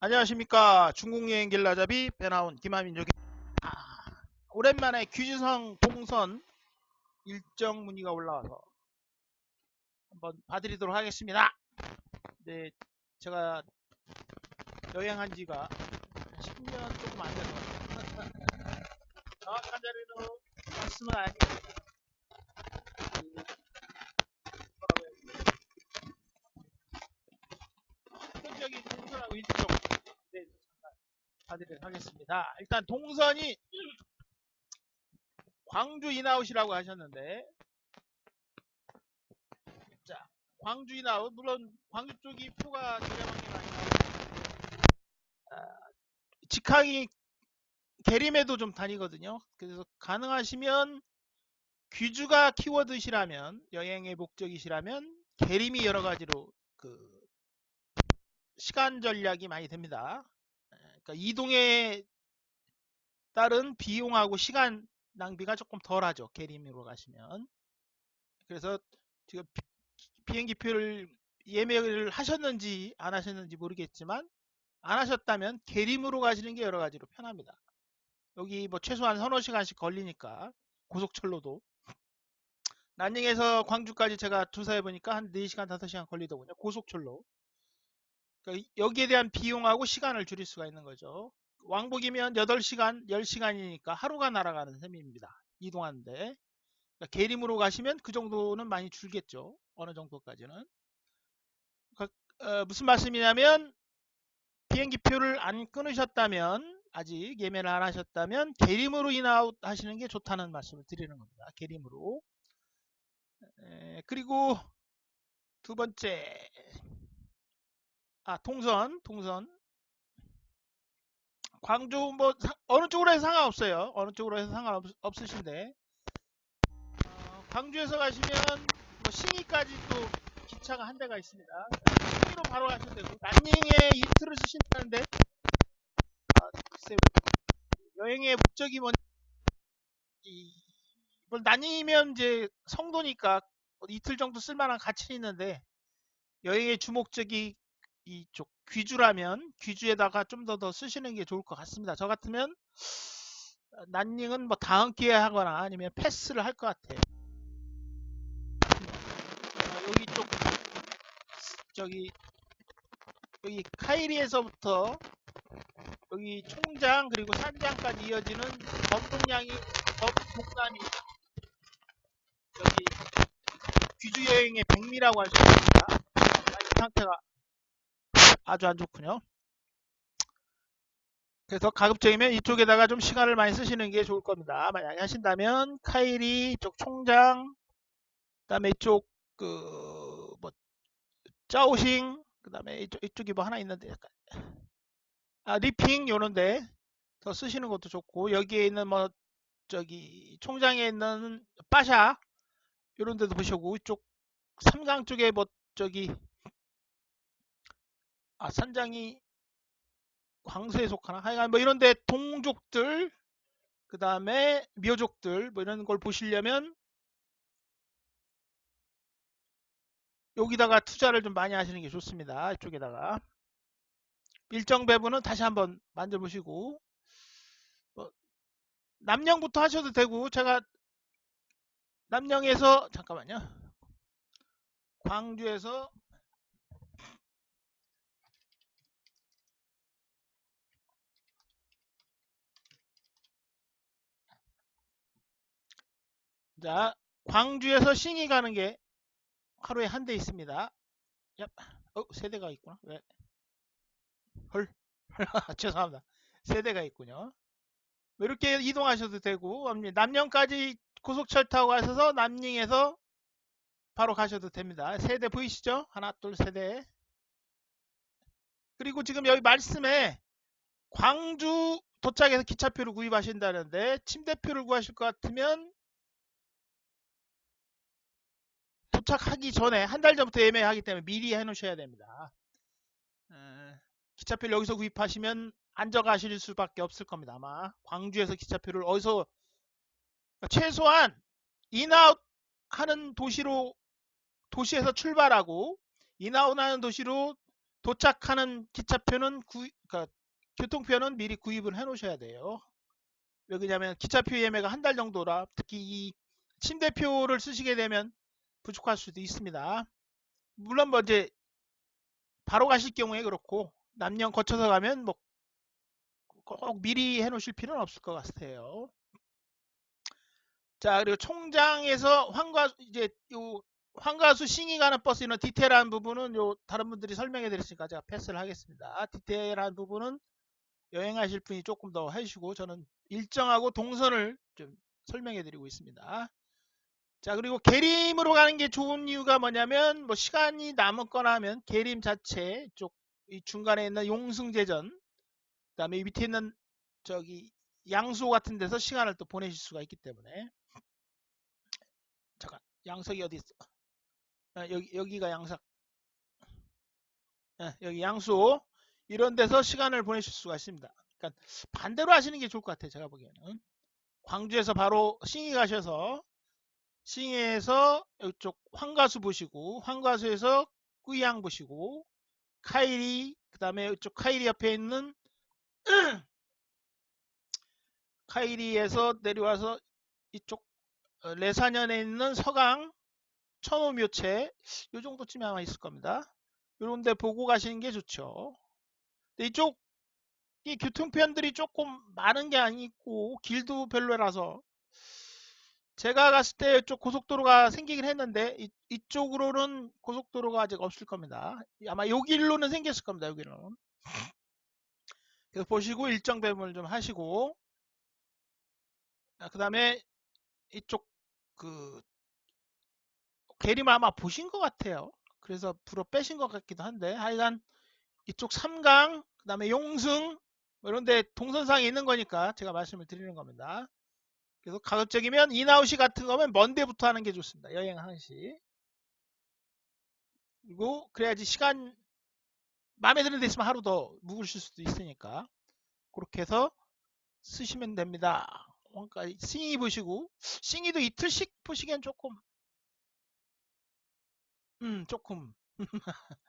안녕하십니까. 중국 여행 길라잡이 배나온 김하민족이 아, 오랜만에 규주성 동선 일정 문의가 올라와서 한번 봐드리도록 하겠습니다. 네 제가 여행한 지가 한 10년 조금 안 돼서 정확한 자료는 말씀은 아니고 해야 되지? 표적인 동선하고 일정 네, 잠깐 봐드리도록 하겠습니다. 일단 동선이 광주 인아웃이라고 하셨는데 자 광주 인아웃 물론 광주 쪽이 표가 저렴한 게 많이 나오는데 아, 직항이 계림에도 좀 다니거든요. 그래서 가능하시면 귀주가 키워드시라면 여행의 목적이시라면 계림이 여러 가지로 그 시간 전략이 많이 됩니다. 그러니까 이동에 따른 비용하고 시간 낭비가 조금 덜하죠. 계림으로 가시면. 그래서 지금 비- 비행기표를 예매를 하셨는지 안 하셨는지 모르겠지만 안 하셨다면 계림으로 가시는 게 여러 가지로 편합니다. 여기 뭐 최소한 서너 시간씩 걸리니까 고속철로도 난닝에서 광주까지 제가 조사해 보니까 한 4시간 5시간 걸리더군요. 고속철로. 그러니까 여기에 대한 비용하고 시간을 줄일 수가 있는 거죠. 왕복이면 8시간, 10시간이니까 하루가 날아가는 셈입니다. 이동하는데. 그러니까 계림으로 가시면 그 정도는 많이 줄겠죠. 어느 정도까지는. 그, 어, 무슨 말씀이냐면 비행기 표를 안 끊으셨다면 아직 예매를 안 하셨다면 계림으로 인아웃 하시는 게 좋다는 말씀을 드리는 겁니다. 계림으로. 에, 그리고 두 번째 아 동선 동선. 광주 뭐 사- 어느 쪽으로 해서 상관없어요. 어느 쪽으로 해서 상관없으신데. 어, 광주에서 가시면 뭐 신의까지 또 기차가 한 대가 있습니다. 신의로 바로 가셔도 되고 난닝에 이틀을 쓰신다는데. 아, 글쎄 여행의 목적이 뭔지 이, 뭐 난닝이면 이제 성도니까 이틀 정도 쓸만한 가치는 있는데 여행의 주목적이 이쪽 귀주라면 귀주에다가 좀 더 더 쓰시는 게 좋을 것 같습니다. 저 같으면 어, 난닝은 뭐 다음 기회에 하거나 아니면 패스를 할 것 같아요. 어, 여기 쪽 저기 여기 카이리에서부터 여기 총장 그리고 산장까지 이어지는 범동량이 범동남이 여기 귀주 여행의 백미라고 할 수 있습니다. 상태가 아주 안 좋군요. 그래서 가급적이면 이쪽에다가 좀 시간을 많이 쓰시는 게 좋을 겁니다. 만약에 하신다면 카이리 쪽 총장, 그다음에 이쪽 그 뭐 짜오싱, 그다음에 이쪽 이쪽이 뭐 하나 있는데 약간 아 리핑 요런데 더 쓰시는 것도 좋고 여기에 있는 뭐 저기 총장에 있는 빠샤 요런 데도 보시고 이쪽 삼강 쪽에 뭐 저기 아 산장이 광수에 속하나? 하여간 뭐 이런데 동족들 그 다음에 묘족들 뭐 이런 걸 보시려면 여기다가 투자를 좀 많이 하시는 게 좋습니다 이쪽에다가. 일정 배분은 다시 한번 만져보시고. 뭐 남령부터 하셔도 되고 제가 남령에서 잠깐만요. 광주에서 자 광주에서 싱이 가는 게 하루에 한 대 있습니다. 얍. 어, 세 대가 있구나. 왜? 헐. 죄송합니다. 세 대가 있군요. 뭐 이렇게 이동하셔도 되고 남령까지 고속철 타고 가셔서 남寧에서 바로 가셔도 됩니다. 세대 보이시죠? 하나, 둘, 세 대. 그리고 지금 여기 말씀에 광주 도착해서 기차표를 구입하신다는데 침대표를 구하실 것 같으면 도착하기 전에 한 달 전부터 예매하기 때문에 미리 해 놓으셔야 됩니다. 에, 기차표를 여기서 구입하시면 가실 수밖에 없을 겁니다. 아마 광주에서 기차표를 어디서 그러니까 최소한 인아웃 하는 도시로 도시에서 출발하고 인아웃 하는 도시로 도착하는 기차표는 구, 그러니까 교통표는 미리 구입을 해 놓으셔야 돼요. 왜 그러냐면 기차표 예매가 한 달 정도라 특히 이 침대표를 쓰시게 되면 부족할 수도 있습니다. 물론 뭐 이제 바로 가실 경우에 그렇고 남령 거쳐서 가면 뭐 꼭 미리 해 놓으실 필요는 없을 것 같아요. 자, 그리고 총장에서 황과 이제 요 황가수 싱이 가는 버스 이런 디테일한 부분은 요 다른 분들이 설명해 드렸으니까 제가 패스를 하겠습니다. 디테일한 부분은 여행하실 분이 조금 더 해주시고 저는 일정하고 동선을 좀 설명해 드리고 있습니다. 자 그리고 계림으로 가는 게 좋은 이유가 뭐냐면 뭐 시간이 남았거나 하면 계림 자체 쪽 이 중간에 있는 용승제전 그 다음에 이 밑에 있는 저기 양수 같은 데서 시간을 또 보내실 수가 있기 때문에 잠깐 양석이 어디 있어? 아, 여기 여기가 양석 아, 여기 양수 이런 데서 시간을 보내실 수가 있습니다. 그러니까 반대로 하시는 게 좋을 것 같아요. 제가 보기에는 광주에서 바로 싱이 가셔서 싱에서 이쪽 황가수 보시고 황가수에서 꾸이양 보시고 카이리 그 다음에 이쪽 카이리 옆에 있는 카이리에서 내려와서 이쪽 어, 레사년에 있는 서강 천호묘채 요 정도쯤에 아마 있을 겁니다. 요런 데 보고 가시는 게 좋죠. 이쪽 이 교통편들이 조금 많은 게 아니고 길도 별로라서 제가 갔을 때 이쪽 고속도로가 생기긴 했는데 이, 이쪽으로는 고속도로가 아직 없을 겁니다. 아마 요 길로는 생겼을 겁니다. 여기는. 그래서 보시고 일정 배분을 좀 하시고 그 다음에 이쪽 그 계림 아마 보신 것 같아요. 그래서 불어 빼신 것 같기도 한데 하여간 이쪽 삼강 그 다음에 용승 뭐 이런 데 동선상에 있는 거니까 제가 말씀을 드리는 겁니다. 그래서 가급적이면 인아웃이 같은 거면 먼데부터 하는 게 좋습니다. 여행하는 시. 그리고 그래야지 시간 마음에 드는 데 있으면 하루 더 묵으실 수도 있으니까 그렇게 해서 쓰시면 됩니다. 그러니까 싱이 보시고 싱이도 이틀씩 보시기엔 조금 음 조금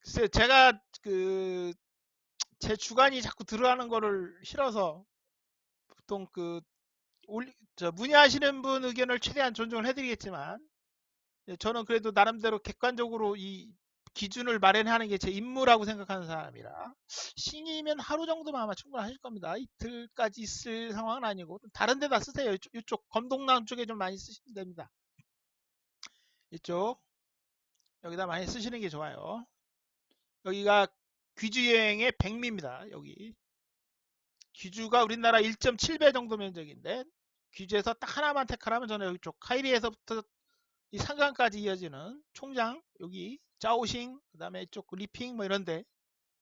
글쎄 제가 그 제 주관이 자꾸 들어가는 거를 싫어서 보통 그 올리, 저 문의하시는 분 의견을 최대한 존중을 해드리겠지만 예, 저는 그래도 나름대로 객관적으로 이 기준을 마련하는 게 제 임무라고 생각하는 사람이라 신이면 하루 정도만 아마 충분하실 겁니다. 이틀까지 있을 상황은 아니고 다른 데다 쓰세요. 이쪽, 이쪽 검동남 쪽에 좀 많이 쓰시면 됩니다. 이쪽 여기다 많이 쓰시는 게 좋아요. 여기가 귀주 여행의 백미입니다. 여기 귀주가 우리나라 1.7배 정도 면적인데 귀주에서 딱 하나만 택하라면 저는 여기 쪽 카이리에서부터 이 상강까지 이어지는 총장 여기 짜오싱 그 다음에 이쪽 리핑 뭐 이런데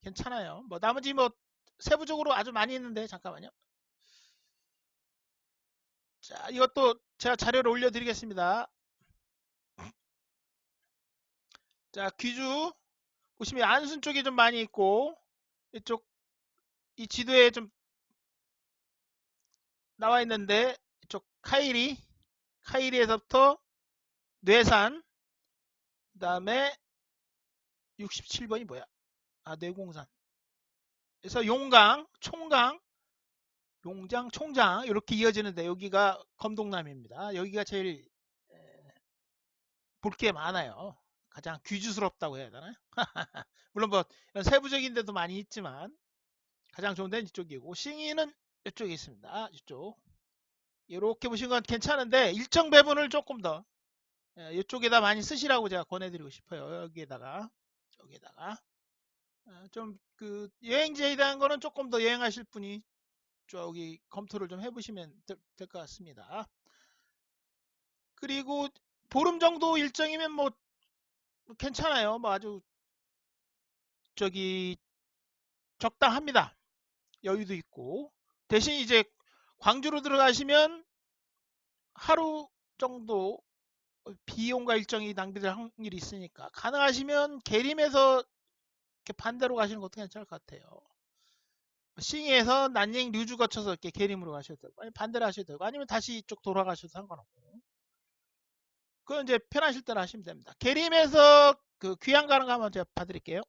괜찮아요. 뭐 나머지 뭐 세부적으로 아주 많이 있는데 잠깐만요. 자 이것도 제가 자료를 올려드리겠습니다. 자 귀주 보시면 안순 쪽이 좀 많이 있고 이쪽 이 지도에 좀 나와 있는데 이쪽 카이리 카이리에서부터 뇌산 그 다음에 67번이 뭐야? 아 뇌공산. 그래서 용강 총강 용장 총장 이렇게 이어지는데 여기가 검동남입니다. 여기가 제일 볼 게 많아요. 가장 귀주스럽다고 해야 되나요? 물론 뭐 세부적인 데도 많이 있지만 가장 좋은 데는 이쪽이고 싱이는 이쪽에 있습니다. 이쪽 이렇게 보시는 건 괜찮은데 일정 배분을 조금 더 예, 이쪽에다 많이 쓰시라고 제가 권해드리고 싶어요. 여기에다가 여기에다가 어, 좀그 여행지에 대한 거는 조금 더 여행하실 분이 저기 검토를 좀 해보시면 될 것 같습니다. 그리고 보름 정도 일정이면 뭐 괜찮아요. 뭐 아주 저기 적당합니다. 여유도 있고 대신 이제 광주로 들어가시면 하루 정도 비용과 일정이 낭비될 확률이 있으니까 가능하시면 계림에서 이렇게 반대로 가시는 것도 괜찮을 것 같아요. 싱에서 난닝 류주 거쳐서 이렇게 계림으로 가셔도 되고 아니 반대로 하셔도 되고 아니면 다시 이쪽 돌아가셔도 상관없고 그건 이제 편하실 대로 하시면 됩니다. 계림에서 그 귀향 가는 거 한번 제가 봐드릴게요.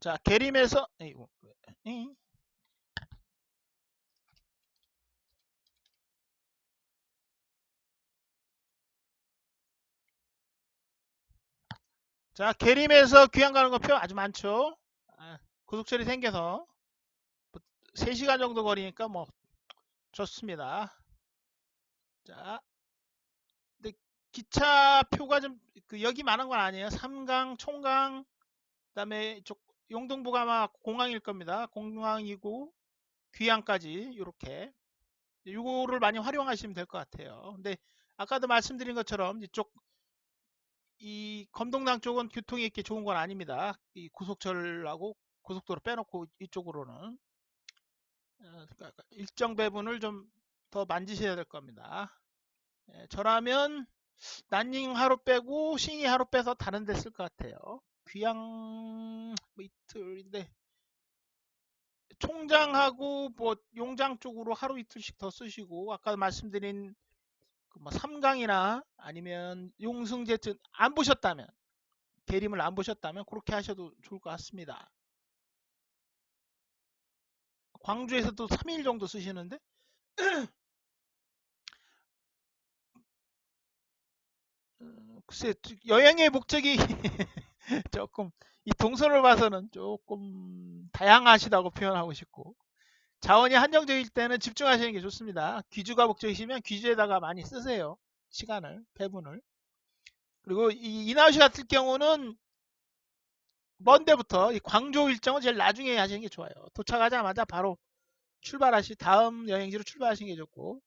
자, 계림에서 에이구, 에이. 자, 계림에서 귀향 가는 거 표 아주 많죠. 아, 고속철이 생겨서 3시간 정도 거리니까 뭐 좋습니다. 자, 근데 기차 표가 좀 그 여기 많은 건 아니에요. 삼강, 총강, 그다음에 쪽 용동부가 아마 공항일 겁니다. 공항이고 귀향까지 이렇게 이거를 많이 활용하시면 될 것 같아요. 근데 아까도 말씀드린 것처럼 이쪽 이 검동당 쪽은 교통이 이렇게 좋은 건 아닙니다. 이 고속철하고 고속도로 빼놓고 이쪽으로는 어, 그러니까 일정 배분을 좀 더 만지셔야 될 겁니다. 예, 저라면 난닝 하루 빼고 싱이 하루 빼서 다른 데 쓸 것 같아요. 귀향 뭐 이틀인데 총장하고 뭐 용장 쪽으로 하루 이틀씩 더 쓰시고 아까 말씀드린 그뭐 삼강이나 아니면 용승제트 안 보셨다면 대림을 안 보셨다면 그렇게 하셔도 좋을 것 같습니다. 광주에서도 3일 정도 쓰시는데 음, 글쎄 여행의 목적이 조금 이 동선을 봐서는 조금 다양하시다고 표현하고 싶고 자원이 한정적일 때는 집중하시는 게 좋습니다. 귀주가 목적이시면 귀주에다가 많이 쓰세요. 시간을, 배분을. 그리고 이 이나우시 같은 경우는 먼 데부터 광주 일정은 제일 나중에 하시는 게 좋아요. 도착하자마자 바로 출발하시 다음 여행지로 출발하시는 게 좋고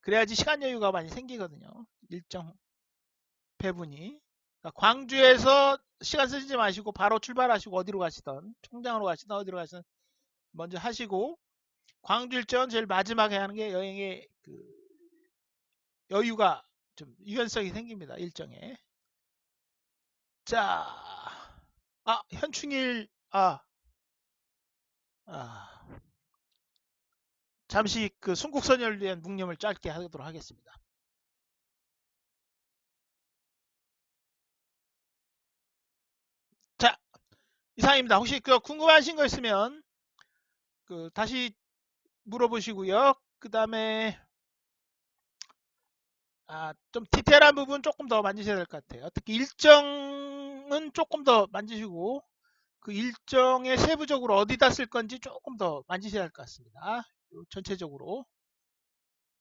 그래야지 시간 여유가 많이 생기거든요. 일정 배분이. 그러니까 광주에서 시간 쓰지 마시고 바로 출발하시고 어디로 가시던 총장으로 가시던 어디로 가시던 먼저 하시고 광주 일정은 제일 마지막에 하는 게 여행의 그 여유가 좀 유연성이 생깁니다. 일정에. 자, 아 현충일 아, 아 잠시 그 순국선열에 대한 묵념을 짧게 하도록 하겠습니다. 자, 이상입니다. 혹시 그 궁금하신 거 있으면 그 다시 물어보시고요. 그 다음에 아, 좀 디테일한 부분 조금 더 만지셔야 될 것 같아요. 특히 일정은 조금 더 만지시고 그 일정의 세부적으로 어디다 쓸 건지 조금 더 만지셔야 할 것 같습니다. 전체적으로.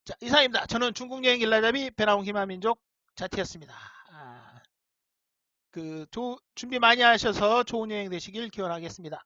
자, 이상입니다. 저는 중국 여행 일라잡이 배나온 기마민족 자티였습니다. 아, 그 조, 준비 많이 하셔서 좋은 여행 되시길 기원하겠습니다.